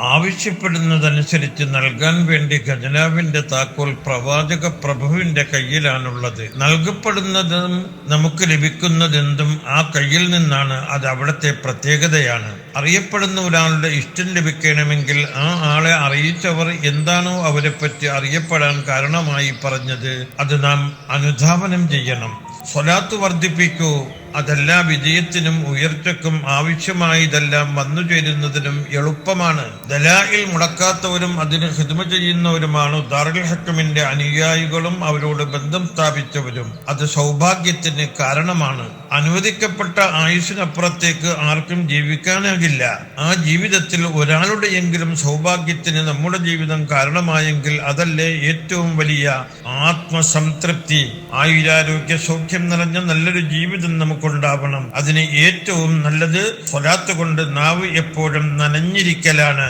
ആവശ്യപ്പെടുന്നതനുസരിച്ച് നൽകാൻ വേണ്ടി ഖജനാവിന്റെ താക്കോൽ പ്രവാചക പ്രഭുവിന്റെ കയ്യിലാണുള്ളത്. നൽകപ്പെടുന്നതും നമുക്ക് ലഭിക്കുന്നതെന്തും ആ കയ്യിൽ നിന്നാണ്. അത് അവിടുത്തെ പ്രത്യേകതയാണ്. അറിയപ്പെടുന്ന ഒരാളുടെ ഇഷ്ടം ലഭിക്കണമെങ്കിൽ ആ ആളെ അറിയിച്ചവർ എന്താണോ അവരെ പറ്റി അറിയപ്പെടാൻ കാരണമായി പറഞ്ഞത്. അത് നാം അനുധാവനം ചെയ്യണം. സ്വലാത്ത് വർദ്ധിപ്പിക്കൂ. അതെല്ലാ വിജയത്തിനും ഉയർച്ചക്കും ആവശ്യമായതെല്ലാം വന്നു ചേരുന്നതിനും എളുപ്പമാണ്. ദലായിൽ മുടക്കാത്തവരും അതിന് ഹിദ്മ ചെയ്യുന്നവരുമാണ് ദാറുൽ ഹക്കമിന്റെ അനുയായികളും അവരോട് ബന്ധം സ്ഥാപിച്ചവരും. അത് സൗഭാഗ്യത്തിന് കാരണമാണ്. അനുവദിക്കപ്പെട്ട ആയുഷിനപ്പുറത്തേക്ക് ആർക്കും ജീവിക്കാനാകില്ല. ആ ജീവിതത്തിൽ ഒരാളുടെയെങ്കിലും സൗഭാഗ്യത്തിന് നമ്മുടെ ജീവിതം കാരണമായെങ്കിൽ അതല്ലേ ഏറ്റവും വലിയ ആത്മസംതൃപ്തി. ആയുരാരോഗ്യ സൗഖ്യം നിറഞ്ഞ നല്ലൊരു ജീവിതം നമുക്കുണ്ടാവണം അതിന് ഏറ്റവും നല്ലത് സ്വലാത്ത് കൊണ്ട് നാവ് എപ്പോഴും നനഞ്ഞിരിക്കലാണ്.